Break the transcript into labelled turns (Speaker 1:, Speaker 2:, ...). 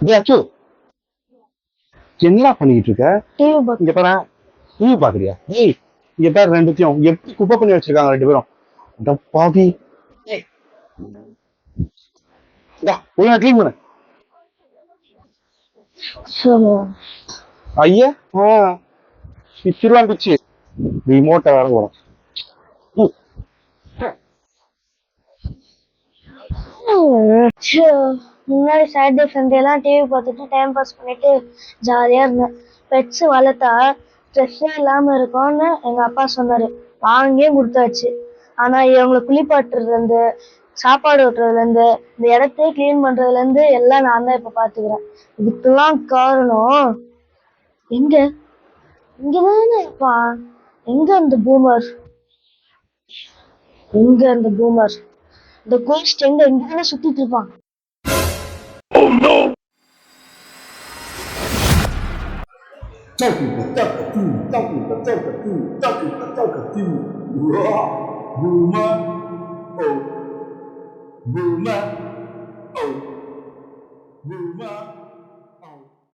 Speaker 1: டேய் என்னடா பண்ணிட்டு இருக்க
Speaker 2: டிவி
Speaker 1: இங்க பாரு. டிவி பாக்குறியா? ஏய் இங்க பாரு ரெண்டுத்தையும் எப்படி குப்பை பண்ணி வச்சிருக்காங்க ரெண்டு பேரும். இந்த பாவி. ஏய். இந்தா ஒழுங்கா க்ளீன் பண்ணு.
Speaker 2: சரி
Speaker 1: ஐயா. ஆ. பிச்சிருவான் பிச்சு. ரிமோட்டை வேற போறோம்.
Speaker 2: முன்னாடி சாட்டர்டே சண்டே எல்லாம் டிவி பார்த்துட்டு டைம் பாஸ் பண்ணிட்டு ஜாலியா இருந்தேன். பெட்ஸ் வளர்த்தா ஸ்ட்ரெஸ்ஸே இல்லாம இருக்கும்னு எங்க அப்பா சொன்னாரு. வாங்கியே கொடுத்தாச்சு. ஆனா இவங்களை குளிப்பாட்டுறதுல இருந்து சாப்பாடு ஊட்டுறதுல இருந்து இந்த இடத்தையே க்ளீன் பண்றதுல இருந்து எல்லாம் நான் தான் இப்ப பாத்துக்கிறேன். இதுக்கெல்லாம் காரணம் எங்க? இங்கதானே இருப்பான் எங்க அந்த பூமர் எங்க அந்த boomer The Grinch tránh đền đã là số tiền tuyệt vọng. Oh no!
Speaker 1: Trâu cửu và trâu cả cừu, trâu cửu và trâu cả cừu, trâu cửu oh, boomer, oh, boomer.